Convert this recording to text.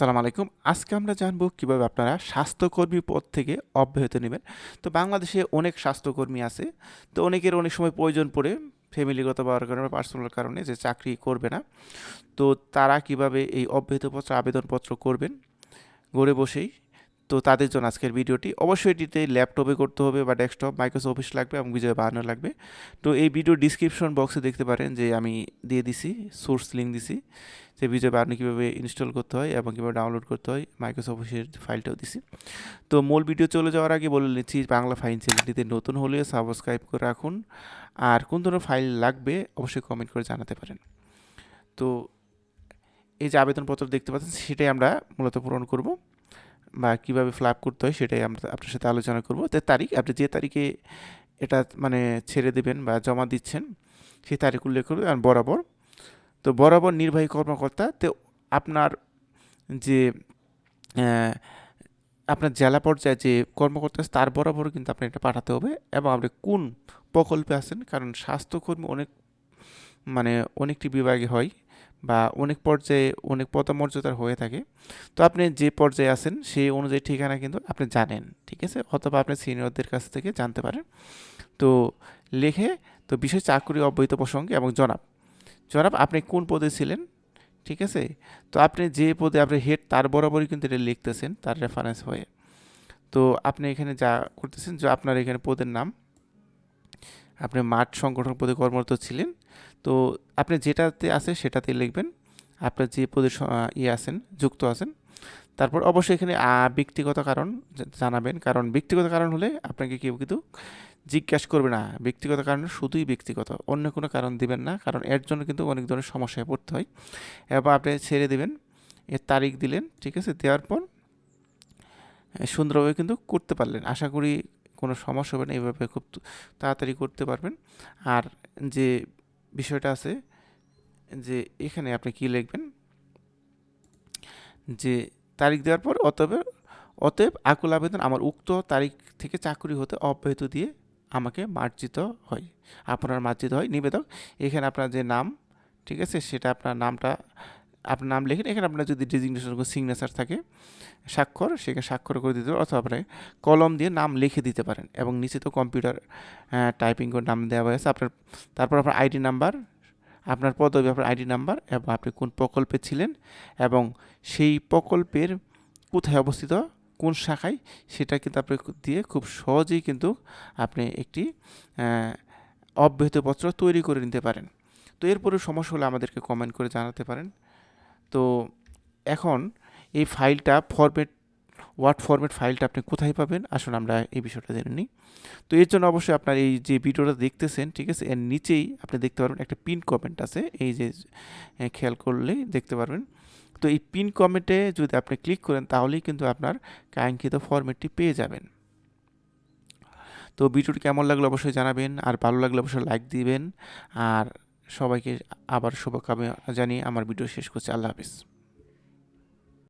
আসসালামু আলাইকুম। আজকে আমরা জানব কীভাবে আপনারা স্বাস্থ্যকর্মী পদ থেকে অব্যাহত নেবেন। তো বাংলাদেশে অনেক স্বাস্থ্যকর্মী আছে। তো অনেকের অনেক সময় প্রয়োজন পড়ে ফ্যামিলিগত বা কারণে পার্সোনাল কারণে যে চাকরি করবে না। তো তারা কীভাবে এই অব্যাহতিপত্র, আবেদনপত্র করবেন? ঘরে বসেই তো তাদের জন্য আজকের ভিডিওটি। অবশ্যই এটিতে ল্যাপটপে করতে হবে বা ডেস্কটপ, মাইক্রোসফট অফিস লাগবে এবং বিজয় বাহানো লাগবে। তো এই ভিডিও ডিসক্রিপশন বক্সে দেখতে পারেন যে আমি দিয়ে দিছি সোর্স লিঙ্ক দিছি, যে বিজয় বাহানো কীভাবে ইনস্টল করতে হয় এবং কীভাবে ডাউনলোড করতে হয়, মাইক্রোসফট অফিসের ফাইলটাও দিছি। তো মূল ভিডিও চলে যাওয়ার আগে বলে নিচ্ছি, বাংলা ফাইল চ্যানেলটিতে নতুন হলে সাবস্ক্রাইব করে রাখুন। আর কোন ধরনের ফাইল লাগবে অবশ্যই কমেন্ট করে জানাতে পারেন। তো এই যে আবেদনপত্র দেখতে পাচ্ছেন, সেটাই আমরা মূলত পূরণ করব। বা কীভাবে ফ্ল্যাপ করতে হয় সেটাই আমরা আপনার সাথে আলোচনা করব। তো তারিখ, আপনি যে তারিখে এটা মানে ছেড়ে দেবেন বা জমা দিচ্ছেন, সেই তারিখ উল্লেখ করবে আর বরাবর। তো বরাবর নির্বাহী কর্মকর্তা, তো আপনার যে আপনার জেলা পর্যায়ে যে কর্মকর্তা তার বরাবর কিন্তু আপনার এটা পাঠাতে হবে এবং আপনি কোন প্রকল্পে আছেন? কারণ স্বাস্থ্যকর্মী অনেক মানে অনেকটি বিভাগে হয়। বা অনেক পর্যায়ে অনেক পদমর্যাদার হয়ে থাকে। তো আপনি যে পর্যায়ে আছেন সেই অনুযায়ী ঠিকানা কিন্তু আপনি জানেন, ঠিক আছে? অথবা আপনি সিনিয়রদের কাছ থেকে জানতে পারেন। তো লেখে, তো বিশেষ চাকরি অব্যাহত প্রসঙ্গে এবং জনাব জনাব আপনি কোন পদে ছিলেন, ঠিক আছে? তো আপনি যে পদে আপনি হেড তার বরাবরই কিন্তু এটা লিখতেছেন তার রেফারেন্স হয়ে। তো আপনি এখানে যা করতেছেন যে আপনার এখানে পদের নাম আপনি মাঠ সংগঠন পদে কর্মরত ছিলেন, তো আপনি যেটাতে আছে সেটাতে লিখবেন। আপনার যে পদে ইয়ে আছেন, যুক্ত আছেন। তারপর অবশ্যই এখানে ব্যক্তিগত কারণ জানাবেন। কারণ ব্যক্তিগত কারণ হলে আপনাকে কেউ কিন্তু জিজ্ঞাসা করবে না। ব্যক্তিগত কারণে শুধুই ব্যক্তিগত, অন্য কোনো কারণ দিবেন না। কারণ এর জন্য কিন্তু অনেক ধরনের সমস্যায় পড়তে হয়। এবার আপনি ছেড়ে দেবেন, এর তারিখ দিলেন, ঠিক আছে? দেওয়ার পর, সুন্দরভাবে কিন্তু করতে পারলেন। আশা করি কোনো সমস্যা হবে না এইভাবে খুব তাড়াতাড়ি করতে পারবেন। আর যে বিষয়টা আছে, যে এখানে আপনি কি লিখবেন? যে তারিখ দেওয়ার পর অতএব অতএব আকুল আবেদন আমার উক্ত তারিখ থেকে চাকরি হতে অব্যাহত দিয়ে আমাকে মার্জিত হয়। আপনার মার্জিত হয়। নিবেদক, এখানে আপনার যে নাম, ঠিক আছে, সেটা আপনার নামটা আপনার নাম লিখেন এখানে আপনার যদি ডিজিগনেশন সিগনেচার থাকে, স্বাক্ষর, সেখানে স্বাক্ষর করে দিতে পারেন অথবা আপনি কলম দিয়ে নাম লিখে দিতে পারেন এবং নিচে তো কম্পিউটার টাইপিং করে নাম দেওয়া হয়েছে আপনার, তারপর আপনার আইডি নাম্বার আপনার পদবি, আপনার আইডি নাম্বার এবং আপনি কোন প্রকল্পে ছিলেন এবং সেই প্রকল্পের কোথায় অবস্থিত, কোন শাখায়, সেটা কিন্তু আপনি দিয়ে খুব সহজেই কিন্তু আপনি একটি অব্যাহতপত্র তৈরি করে নিতে পারেন। তো এরপরে সমস্যা হলে আমাদেরকে কমেন্ট করে জানাতে পারেন। তো এখন এই ফাইলটা ফরম্যাট ওয়ার্ড ফরম্যাট ফাইলটা আপনি কোথায় পাবেন? আসুন আমরা এই বিষয়টা জেনে নিই। তো এর জন্য অবশ্যই আপনার এই যে ভিডিওটা দেখতেছেন, ঠিক আছে? এর নিচেই আপনি দেখতে পারবেন একটা পিন কমেন্ট আছে। এই যে খেয়াল করলেই দেখতে পারবেন। তো এই পিন কমেন্টে যদি আপনি ক্লিক করেন, তাহলেই কিন্তু আপনার কাঙ্ক্ষিত ফরম্যাটটি পেয়ে যাবেন। তো ভিডিওটি কেমন লাগল অবশ্যই জানাবেন। আর ভালো লাগলে অবশ্যই লাইক দিবেন। আর সবাইকে আবার শুভকামনা জানিয়ে আমার ভিডিও শেষ করছি। আল্লাহ হাফিজ।